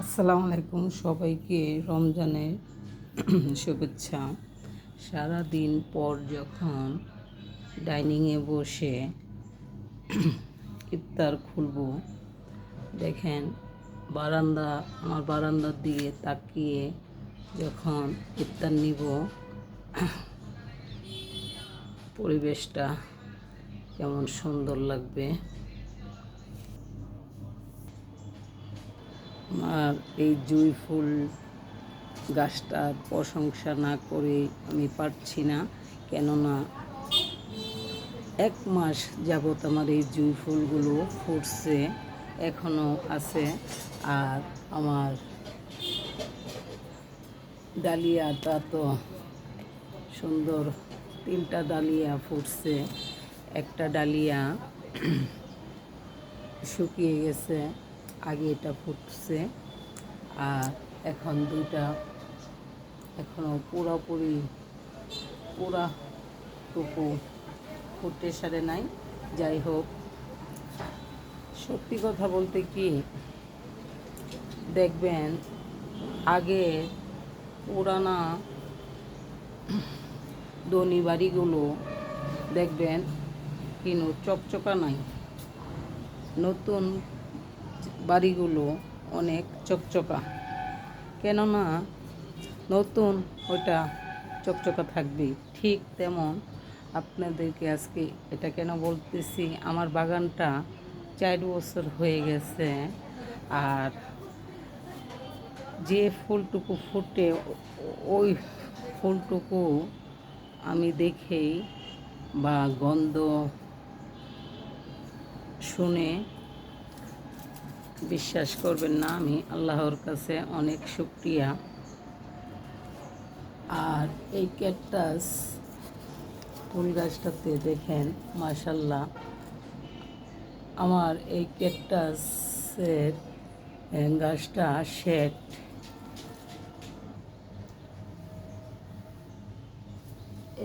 আসসালামু আলাইকুম সবাইকে রমজানের শুভেচ্ছা। সারা দিন পর যখন ডাইনিংয়ে বসে ইফতার খুলব, দেখেন বারান্দা, আমার বারান্দার দিকে তাকিয়ে যখন ইফতার নিব, পরিবেশটা কেমন সুন্দর লাগবে। আর এই জুই ফুল গাছটার প্রশংসা না করে আমি পারছি না, কেননা এক মাস যাবত আমার এই জুই ফুলগুলো ফুটছে, এখনও আছে। আর আমার ডালিয়াটা তো সুন্দর, তিনটা ডালিয়া ফুটছে। একটা ডালিয়া শুকিয়ে গেছে আগে এটা ফুটছে। আর এখন দুইটা এখনও পুরোপুরি পুরা টুকু ফুটে সারে নাই। যাই হোক, সত্যি কথা বলতে কি, দেখবেন আগে পুরানা ধনী বাড়িগুলো দেখবেন কিনো চকচকা নাই। নতুন বাড়িগুলো অনেক চকচকা। কেননা নতুন ওটা চকচকা থাকবে ঠিক তেমন আপনাদেরকে আজকে এটা কেন বলতেছি, আমার বাগানটা চার বছর হয়ে গেছে আর যে ফুলটুকু ফুটে ওই ফুলটুকু আমি দেখেই বা গন্ধ শুনে বিশ্বাস করবেন না, আমি আল্লাহর কাছে অনেক শুক্রিয়া। আর এই ক্যাকটাস, ফুল গাছটাতে দেখেন মাশাল্লাহ আমার এই ক্যাকটাসের গাছটা শেট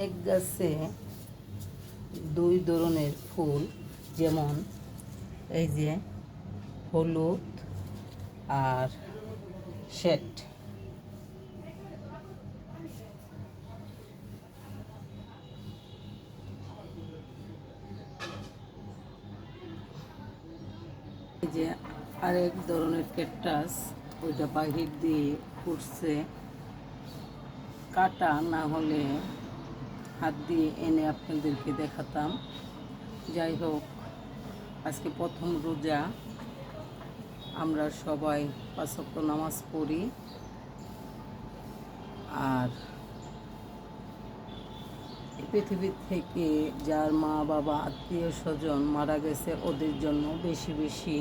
এক গাছে দুই ধরনের ফুল, যেমন এই যে হলুদ আর শেট যে আরেক ধরনের ক্যাকটাস, ওইটা বাহির দিয়ে ফুটছে। কাটা না হলে হাত দিয়ে এনে আপনাদেরকে দেখাতাম। যাই হোক, আজকে প্রথম রোজা। আমরা সবাই পাঁচক্য নামাজ পড়ি। আর পৃথিবী থেকে যার মা, বাবা, আত্মীয় স্বজন মারা গেছে, ওদের জন্য বেশি বেশি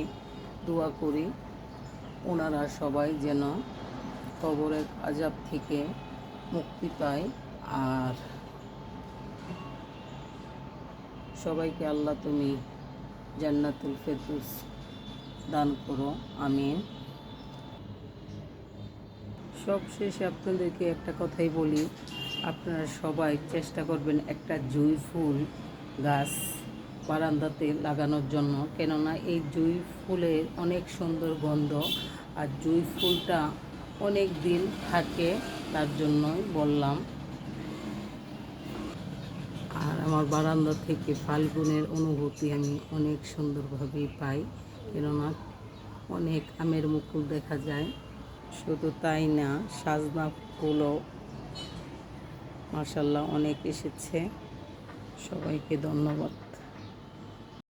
দোয়া করি। ওনারা সবাই যেন কবরের আজাব থেকে মুক্তি পায়। আর সবাইকে আল্লাহ তুমি জান্নাতুল ফেরদৌস দান করো, আমিন। সব শেষে আপনাদেরকে একটা কথাই বলি, আপনারা সবাই চেষ্টা করবেন একটা জুই ফুল গাছ বারান্দাতে লাগানোর জন্য। কেননা এই জুই ফুলের অনেক সুন্দর গন্ধ আর জুই ফুলটা অনেক দিন থাকে, তার জন্যই বললাম। আর আমার বারান্দা থেকে ফাল্গুনের অনুভূতি আমি অনেক সুন্দরভাবেই পাই। কেননা অনেক আমের মুকুল দেখা যায়। শুধু তাই না, সাজনা ফুলও মার্শাল্লাহ অনেক এসেছে। সবাইকে ধন্যবাদ।